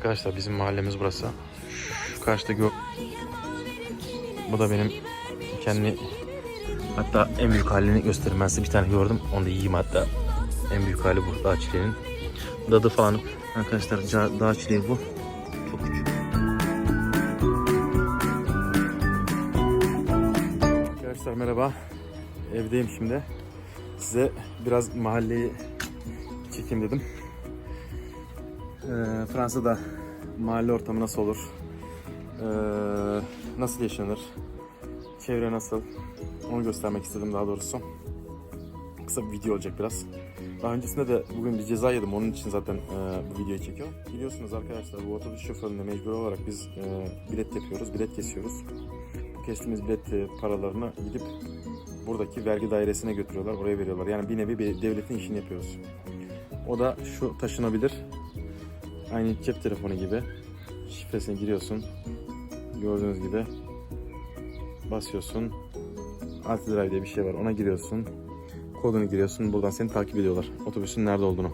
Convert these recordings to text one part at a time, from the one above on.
Arkadaşlar bizim mahallemiz burası. Şu karşıda gö Bu da benim kendi hatta en büyük halini göstereyim ben size bir tane gördüm. Onu da yiyeyim hatta. En büyük hali bu dağ çileğinin. Dadı falan. Arkadaşlar dağ çileği bu. Çok küçük. Arkadaşlar merhaba. Evdeyim şimdi. Size biraz mahalleyi çekeyim dedim. Ee, Fransa'da mahalle ortamı nasıl olur? Ee, nasıl yaşanır? Çevre nasıl? Onu göstermek istedim daha doğrusu. Kısa bir video olacak biraz. Daha öncesinde de bugün bir ceza yedim. Onun için zaten e, bu videoyu çekiyorum. Biliyorsunuz arkadaşlar bu otobüs şoföründe mecbur olarak biz e, bilet yapıyoruz, bilet kesiyoruz. Kestiğimiz bilet e, paralarını gidip buradaki vergi dairesine götürüyorlar, oraya veriyorlar. Yani bir nevi bir devletin işini yapıyoruz. O da şu taşınabilir. Aynı cep telefonu gibi. Şifresine giriyorsun. Gördüğünüz gibi. Basıyorsun. Alt drive diye bir şey var. Ona giriyorsun. Kodunu giriyorsun. Buradan seni takip ediyorlar. Otobüsün nerede olduğunu.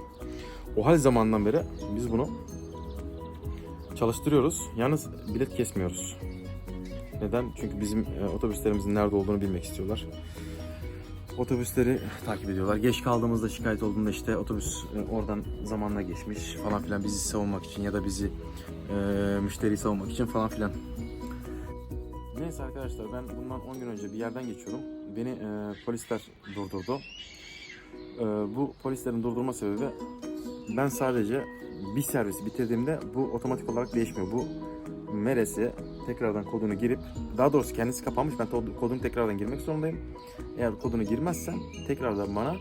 O hal zamandan beri biz bunu çalıştırıyoruz. Yalnız bilet kesmiyoruz. Neden? Çünkü bizim e, otobüslerimizin nerede olduğunu bilmek istiyorlar. Otobüsleri takip ediyorlar. Geç kaldığımızda şikayet olduğunda işte otobüs e, oradan zamanla geçmiş falan filan bizi savunmak için ya da bizi e, müşteriyi savunmak için falan filan. Neyse arkadaşlar ben bundan 10 gün önce bir yerden geçiyorum. Beni e, polisler durdurdu. E, bu polislerin durdurma sebebi ben sadece bir servisi bitirdiğimde bu otomatik olarak değişmiyor. Bu Meres'e tekrardan kodunu girip daha doğrusu kendisi kapanmış ben kodunu tekrardan girmek zorundayım. Eğer kodunu girmezsem tekrardan bana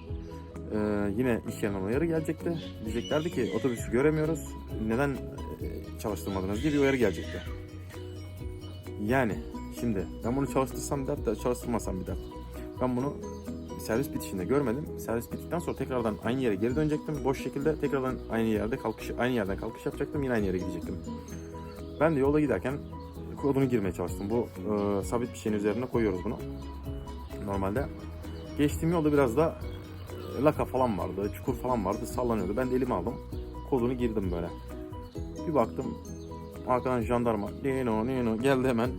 e, yine iş yerinden uyarı gelecekti. Diyeceklerdi ki otobüsü göremiyoruz. Neden e, çalıştırmadınız diye bir uyarı gelecekti. Yani şimdi ben bunu çalıştırsam bir dert de çalıştırmasam bir dert. Ben bunu servis bitişinde görmedim. Servis bittikten sonra tekrardan aynı yere geri dönecektim. Boş şekilde tekrardan aynı yerde kalkış aynı yerden kalkış yapacaktım. Yine aynı yere gidecektim. Ben de yola giderken kodunu girmeye çalıştım. Bu e, sabit bir şeyin üzerine koyuyoruz bunu. Normalde. Geçtiğim yolda biraz da e, laka falan vardı, çukur falan vardı, sallanıyordu. Ben de elime aldım. Kodunu girdim böyle. Bir baktım arkadan jandarma nino nino geldi hemen.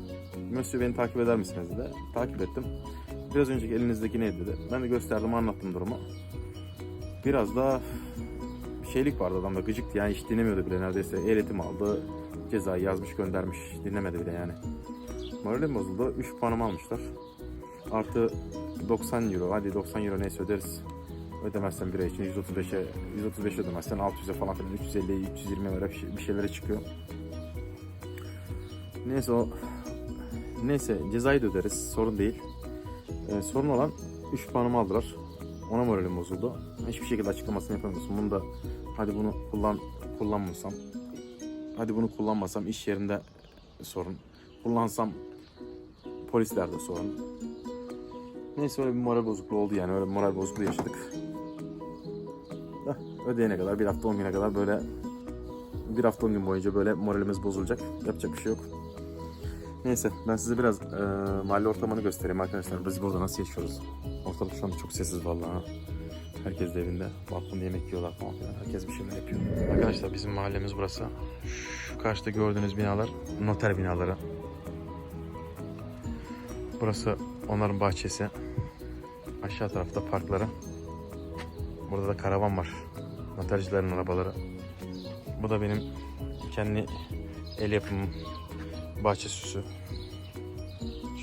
Mösyö beni takip eder misiniz dedi. Takip ettim. Biraz önceki elinizdeki ne dedi. Ben de gösterdim anlattım durumu. Biraz da şeylik vardı adamda gıcıktı yani hiç dinlemiyordu bile neredeyse. Ehliyetim aldı. Cezayı yazmış göndermiş. Dinlemedi bile yani. Moralim bozuldu. 3 puanımı almışlar. Artı 90 euro. Hadi 90 euro neyse öderiz. Ödemezsen bira için 135'e 135 ödemezsen 600'e falan filan 350 320 lira bir, şey, bir şeylere çıkıyor. Neyse o neyse cezayı da öderiz. Sorun değil. Ee, sorun olan 3 puanımı aldılar. Ona moralim bozuldu. Hiçbir şekilde açıklamasını yapamıyorsun. Bunu da hadi bunu kullan kullanmasam hadi bunu kullanmasam iş yerinde sorun. Kullansam polislerde sorun. Neyse öyle bir moral bozukluğu oldu yani. Öyle bir moral bozukluğu yaşadık. Ödeyene kadar bir hafta on güne kadar böyle bir hafta on gün boyunca böyle moralimiz bozulacak. Yapacak bir şey yok. Neyse ben size biraz e, mahalle ortamını göstereyim arkadaşlar. Biz burada nasıl yaşıyoruz? Ortalık şu anda çok sessiz vallahi. Herkes de evinde. Balkonda yemek yiyorlar falan filan. Herkes bir şeyler yapıyor. Arkadaşlar bizim mahallemiz burası. Şu karşıda gördüğünüz binalar noter binaları. Burası onların bahçesi. Aşağı tarafta parkları. Burada da karavan var. Notercilerin arabaları. Bu da benim kendi el yapımım bahçe süsü.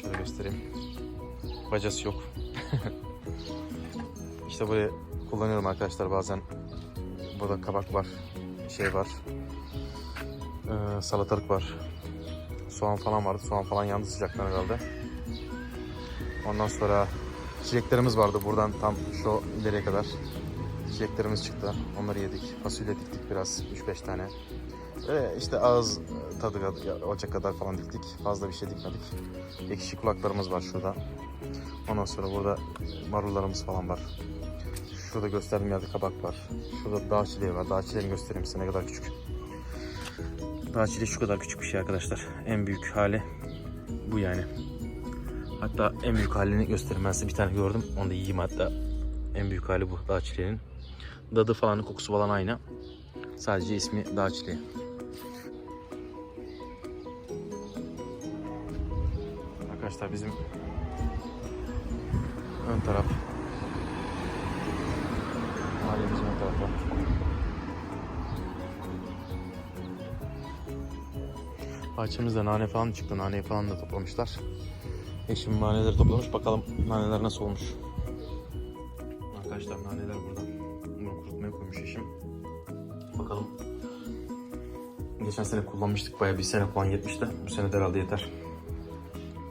Şöyle göstereyim. Bacası yok. işte buraya kullanıyorum arkadaşlar bazen. Burada kabak var. Şey var. Ee, salatalık var. Soğan falan vardı. Soğan falan yandı sıcaktan herhalde. Ondan sonra çileklerimiz vardı buradan tam şu ileriye kadar. Çileklerimiz çıktı. Onları yedik. Fasulye diktik biraz. 3-5 tane. Öyle işte ağız tadı olacak kadar falan diktik. Fazla bir şey dikmedik. Ekşi kulaklarımız var şurada. Ondan sonra burada marullarımız falan var. Şurada gösterdiğim yerde kabak var. Şurada dağ çileği var. Dağ çileğini göstereyim size ne kadar küçük. Dağ çileği şu kadar küçük bir şey arkadaşlar. En büyük hali bu yani. Hatta en büyük halini göstereyim ben size bir tane gördüm. Onu da yiyeyim hatta. En büyük hali bu dağ çileğinin. Dadı falan kokusu falan aynı. Sadece ismi dağ çileği. Arkadaşlar bizim ön taraf Mahallemizin ön tarafı. Bahçemizde nane falan çıktı. Naneyi falan da toplamışlar. Eşim naneleri toplamış. Bakalım naneler nasıl olmuş. Arkadaşlar naneler burada. Bunu kurutmaya koymuş eşim. Bakalım. Geçen sene kullanmıştık. Bayağı bir sene falan yetmişti. Bu sene de herhalde yeter.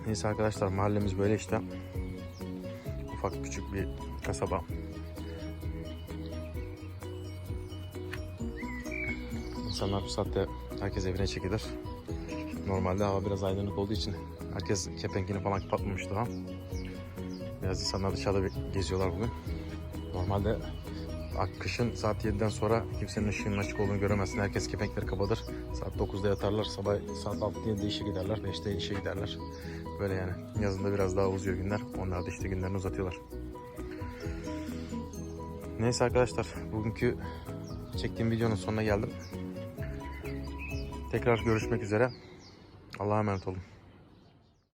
Neyse arkadaşlar mahallemiz böyle işte. Ufak küçük bir kasaba. İnsanlar bu saatte herkes evine çekilir. Normalde hava biraz aydınlık olduğu için herkes kepenkini falan kapatmamış daha. Biraz insanlar dışarıda bir geziyorlar bugün. Normalde kışın saat 7'den sonra kimsenin ışığının açık olduğunu göremezsin. Herkes kepenkleri kapatır. Saat 9'da yatarlar. Sabah saat 6'da işe giderler. 5'te işe giderler. Böyle yani. Yazında biraz daha uzuyor günler. Onlar da işte günlerini uzatıyorlar. Neyse arkadaşlar. Bugünkü çektiğim videonun sonuna geldim. Tekrar görüşmek üzere. Allah'a emanet olun.